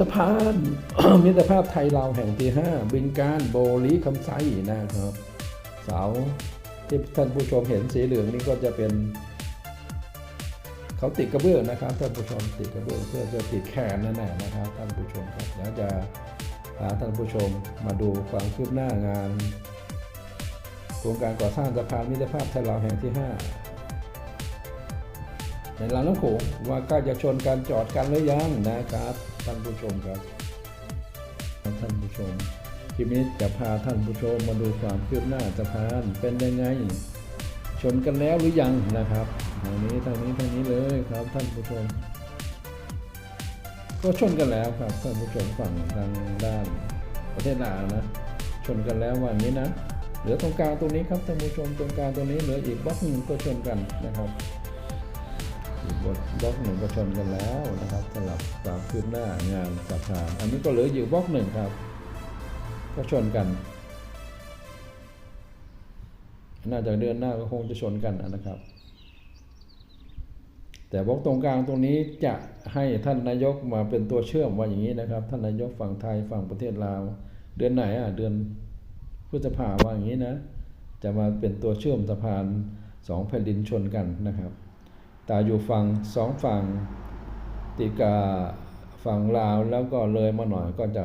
สะพานมิตรภาพไทยลาวแห่งที่ 5 บึงการโบลีคำไซนะครับ เสาที่ท่านผู้ชมเห็นสีเหลืองนี่ก็จะเป็นเขาติดกระเบื้องนะครับท่านผู้ชมติดกระเบื้องเพื่อจะติดแขนนั่นแหละนะครับท่านผู้ชมครับแล้วจะพาท่านผู้ชมมาดูความคืบหน้างานโครงการก่อสร้างสะพานมิตรภาพไทยลาวแห่งที่ 5 ในลำน้ำโขงว่าใกล้จะชนการจอดกันหรือยังนะครับท่านผู้ชมครับท่านผู้ชมคลิปนี้จะพาท่านผู้ชมมาดูความคืบหน้าสะพานเป็นยังไง ชนกันแล้วหรือยังนะครับทางนี้ทางนี้ทางนี้เลยครับท่านผู้ชม ก็ชนกันแล้วครับท่านผู้ชมฝั่งทางด้านประเทศลาวนะ ชนกันแล้วว่างี้นะเหลือตรงกลางตรงนี้ครับท่านผู้ชมตรงกลางตรงนี้เหลืออีกบล็อกหนึ่งก็ชนกันนะครับ บทบล็อกหนึ่งก็ชนกันแล้วนะครับสำหรับความคืบหน้างานสะพานอันนี้ก็เหลืออยู่บล็อกหนึ่งครับ ก็ชนกัน น่าจะเดือนหน้าก็คงจะชนกันนะครับ แต่บล็อกตรงกลางตรงนี้จะให้ท่านนายกมาเป็นตัวเชื่อมว่าอย่างนี้นะครับ ท่านนายกฝั่งไทยฝั่งประเทศลาว เดือนไหนอะเดือนพฤษภาว่าอย่างนี้นะ จะมาเป็นตัวเชื่อมสะพานสองแผ่นดินชนกันนะครับ แต่อยู่ฝั่งสองฝั่งติกับฝั่งลาวแล้วก็เลยมาหน่อยก็จะ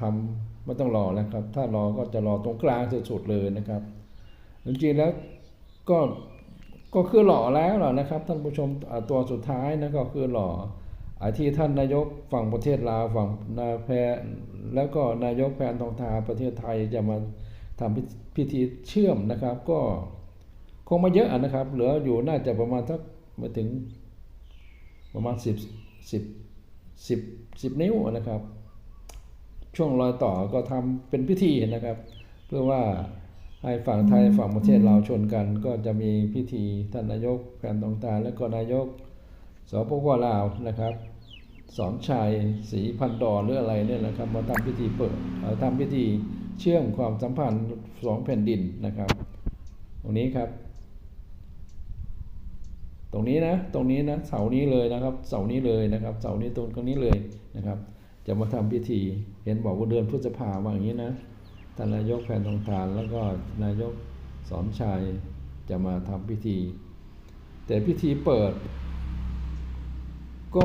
ทำไม่ต้องรอแล้วครับ ถ้ารอก็จะรอตรงกลางสุดๆเลยนะครับจริงๆแล้วก็ก็คือหล่อแล้วล่ะนะครับ ท่านผู้ชมตัวสุดท้ายนะก็คือหล่อไอที่ท่านนายกฝั่งประเทศลาวฝั่งนาแพแล้วก็นายกแพนทองทาประเทศไทยจะมาทำพิพิธีเชื่อมนะครับ ก็คงไมาเยอะนะครับ เหลืออยู่น่าจะประมาณสัก มาถึงประมาณสิบสิบสิบสิบนิ้วนะครับ ช่วงรอยต่อก็ทำเป็นพิธีนะครับ เพื่อว่าให้ฝั่งไทยฝั่งประเทศเราวชนกันก็จะมีพิธีท่านนายกแผนตองตาและก็นายกสปปลาวนะครับสอนชัยศรีพันดอนหรืออะไรเนี่ยนะครับมาทำพิธีเปิดเอ่อทำพิธีเชื่อมความสัมพันธ์สองแผ่นดินนะครับ ตรงนี้ครับ ตรงนี้นะ ตรงนี้นะ เสานี้เลยนะครับ เสานี้เลยนะครับ เสานี้ตรงตรงนี้เลยนะครับ จะมาทำพิธี เห็นบอกว่าเดือนพฤษภาว่าอย่างนี้นะ ท่านนายกแผนทองทานแล้วก็นายกสอนชัยจะมาทำพิธี แต่พิธีเปิด ก็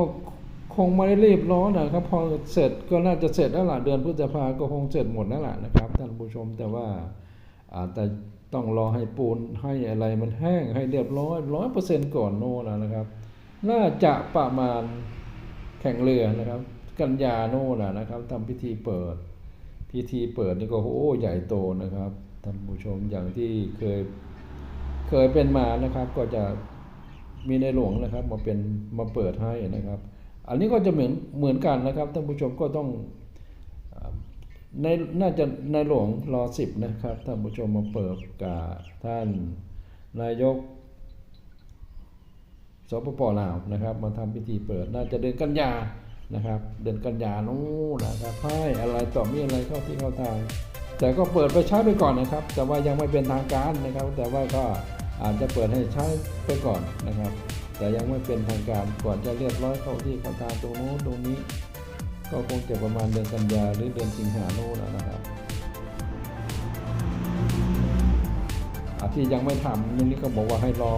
คงไม่ได้รีบร้อนนะครับ พอเสร็จก็น่าจะเสร็จแล้วล่ะ เดือนพฤษภาก็คงเสร็จหมดแล้วล่ะนะครับท่านผู้ชมแต่ว่าอาจจะ ต้องรอให้ปูนให้อะไรมันแห้งให้เรียบร้อยร้อยเปอร์เซ็นต์ก่อนโน่นนะครับ น่าจะประมาณแข่งเรือนะครับ กันยาโน่นนะครับทำพิธีเปิด พิธีเปิดนี่ก็โอ้ใหญ่โตนะครับท่านผู้ชมอย่างที่เคยเคยเป็นมานะครับ ก็จะมีในหลวงนะครับมาเป็นมาเปิดให้นะครับ อันนี้ก็จะเหมือนเหมือนกันนะครับท่านผู้ชมก็ต้อง ในน่าจะในหลวงรอสิบนะครับท่านผู้ชมมาเปิดกับท่านนายกสปปลาวนะครับ มาทำพิธีเปิดน่าจะเดือนกันยานะครับ เดือนกันยานู้นนะครับไพ่อะไรต่อมีอะไรเข้าที่เข้าทาง แต่ก็เปิดไปใช้ไปก่อนนะครับ แต่ว่ายังไม่เป็นทางการนะครับ แต่ว่าก็อาจจะเปิดให้ใช้ไปก่อนนะครับ แต่ยังไม่เป็นทางการก่อนจะเรียบร้อยเข้าที่เข้าทางตรงโน้นตรงนี้ ก็คงจะประมาณเดือนกันยาหรือเดือนสิงหาโน่นนะครับอาที่ยังไม่ทำนี่ก็บอกว่าให้รอ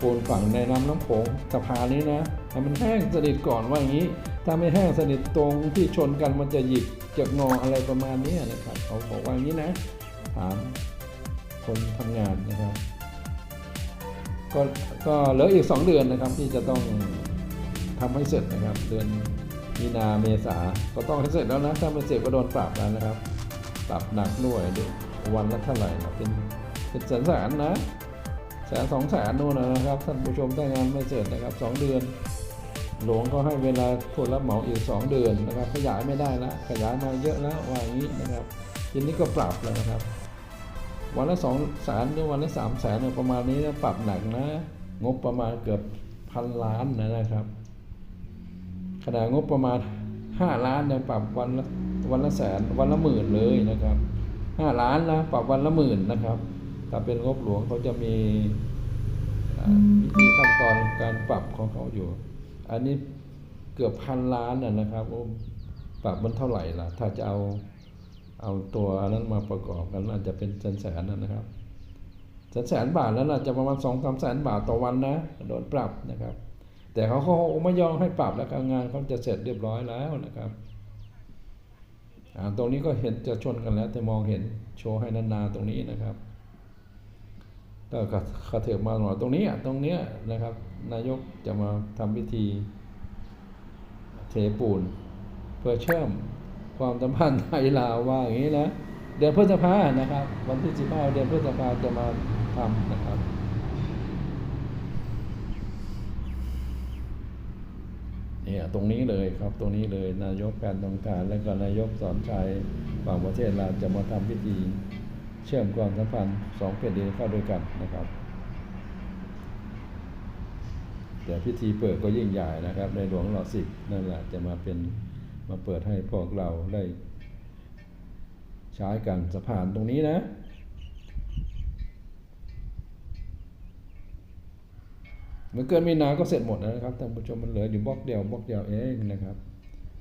ปูนฝั่งในน้ำน้ำโขงสะพานนี้นะให้มันแห้งสนิทก่อนว่าอย่างนี้ ถ้าไม่แห้งสนิทตรงที่ชนกันมันจะหยิกจะงออะไรประมาณนี้นะครับเขาบอกว่าอย่างนี้นะถามคนทำงานนะครับ ก็ก็เหลืออีก 2 เดือนนะครับที่จะต้องทำให้เสร็จนะครับเดือน มีนาเมษาก็ต้องให้เสร็จแล้วนะ ถ้าไม่เสร็จก็โดนปรับแล้วนะครับ ปรับหนักด้วยเดี๋ยววันละเท่าไหร่เป็นเป็นแสนแสนนะแสนสองแสนนู่นนะครับท่านผู้ชมถ้างานไม่เสร็จนะครับสองเดือน หลวงก็ให้เวลาผู้รับเหมาอีกสองเดือนนะครับ ขยายไม่ได้ละขยายมาเยอะแล้วว่าอย่างนี้นะครับทีนี้ก็ปรับแล้วนะครับ วันละสองแสนหรือวันละสามแสนประมาณนี้นะปรับหนักนะ งบประมาณเกือบพันล้านนะครับ ขนาดงบประมาณห้าล้านเนี่ยปรับวันละวันละแสนวันละหมื่นเลยนะครับห้าล้านนะปรับวันละหมื่นนะครับถ้าเป็นงบหลวงเขาจะมีวิธีขั้นตอนการปรับของเขาอยู่ อันนี้เกือบพันล้านนะนะครับปรับมันเท่าไหร่ล่ะ ถ้าจะเอาเอาตัวนั้นมาประกอบกันอาจจะเป็นแสนๆนะครับแสนแสนบาทแล้วน่าจะประมาณสองสามแสนบาทต่อวันนะโดนปรับนะครับ แต่เขาเขาไม่ยอมให้ปรับแล้วการงานเขาจะเสร็จเรียบร้อยแล้วนะครับตรงนี้ก็เห็นจะชนกันแล้ว แต่มองเห็นโชว์ให้นานๆตรงนี้นะครับก็กระเถิบมาหน่อยตรงนี้อะตรงเนี้ยนะครับ นายกจะมาทำพิธีเทปูน เพื่อเชื่อมความสัมพันธ์ไทยลาวว่าอย่างนี้นะ เดือนพฤษภานะครับ วันที่15เดือนพฤษภาจะมาทำนะครับ เนี่ยตรงนี้เลยครับตรงนี้เลยนายกการตองการและก็นายกสอนชัยฝั่งประเทศเราจะมาทำพิธีเชื่อมความสัมพันธ์สองแผ่นดินเข้าด้วยกันนะครับแต่พิธีเปิดก็ยิ่งใหญ่นะครับ ในหลวงรอสิบนั่นแหละจะมาเป็นมาเปิดให้พวกเราได้ ใช้กันสะพานตรงนี้นะ มื่อเกินมีนาก็เสร็จหมดแล้วนะครับท่านผู้ชมมันเหลืออยู่บล็อกเดียวบล็อกเดียวเองนะครับ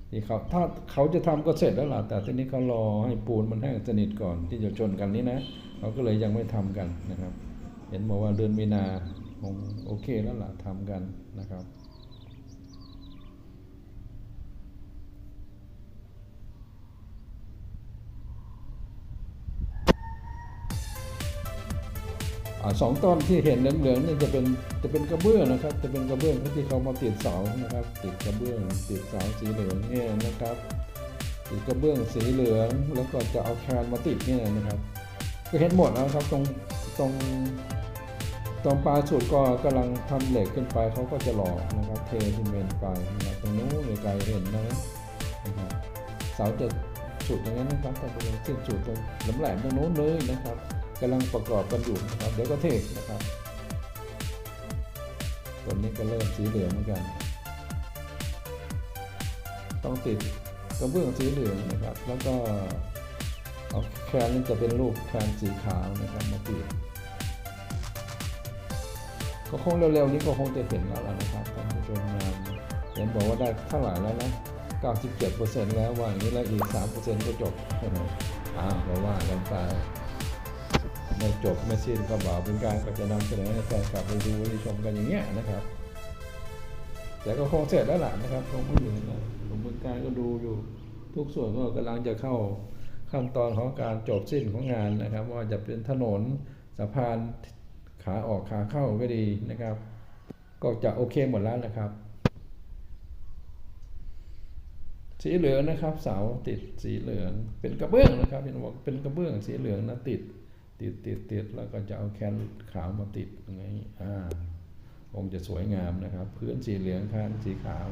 ที่เขาถ้าเขาจะทำก็เสร็จแล้วล่ะแต่ทีนี้เขารอให้ปูนมันแห้งสนิทก่อนที่จะชนกันนี้นะเขาก็เลยยังไม่ทำกันนะครับ เห็นบอกว่าเดือนมีนาคงโอเคแล้วล่ะทำกันนะครับ สองต้นที่เห็นเหลืองๆนี่จะเป็นจะเป็นกระเบื้องนะครับ จะเป็นกระเบื้องที่เขามาติดเสานะครับ ติดกระเบื้องติดเสาสีเหลืองเนี่ยนะครับติดกระเบื้องสีเหลืองแล้วก็จะเอาแคนมาติดเนี่ยนะครับ ก็เห็นหมดแล้วครับตรงตรงตรงปลายสุดก็กำลังทำเหล็กขึ้นไปเขาก็จะหล่อนะครับ เทซีเมนต์ไปนะครับตรงนู้นไกลเห็นนะนะครับเสาจะสุดอย่างนั้นนะครับแต่เป็นสิ้นสุดตรงแหลมๆตรงนู้นเลยนะครับ กำลังประกอบกันอยู่นะครับเดี๋ยวก็เทกนะครับตัวนี้ก็เริ่มสีเหลืองเหมือนกัน ต้องติดกระเบื้องสีเหลืองนะครับ แล้วก็เอาแคนนี่จะเป็นรูปแคนสีขาวนะครับมาติดก็คงเร็วๆนี้ก็คงจะเห็นแล้วนะครับท่านผู้ชมงานเห็นบอกว่าได้เท่าไหร่แล้วนะ97%แล้วว่าอย่างนี้แล้วอีก 3%ก็จบใช่ไหมอ่าก็ว่ากันไป ไม่จบไม่สิ้นก็บอกเป็นการก็จะนำเสนอให้แฟนกลับไปดูไปชมกันอย่างเงี้ยนะครับ แต่ก็คงเสร็จแล้วล่ะนะครับคงไม่เหลือนะหลวงพ่อการก็ดูอยู่ทุกส่วนก็กำลังจะเข้าขั้นตอนของการจบสิ้นของงานนะครับ ว่าจะเป็นถนนสะพานขาออกขาเข้าก็ดีนะครับ ก็จะโอเคหมดแล้วนะครับ สีเหลืองนะครับ เสาติดสีเหลือง เป็นกระเบื้องนะครับเห็นเป็นกระเบื้องสีเหลืองนะติด ติดติดติดแล้วก็จะเอาแคนขาวมาติดอย่างนี้อ่าองค์จะสวยงามนะครับ พื้นสีเหลืองแคนสีขาว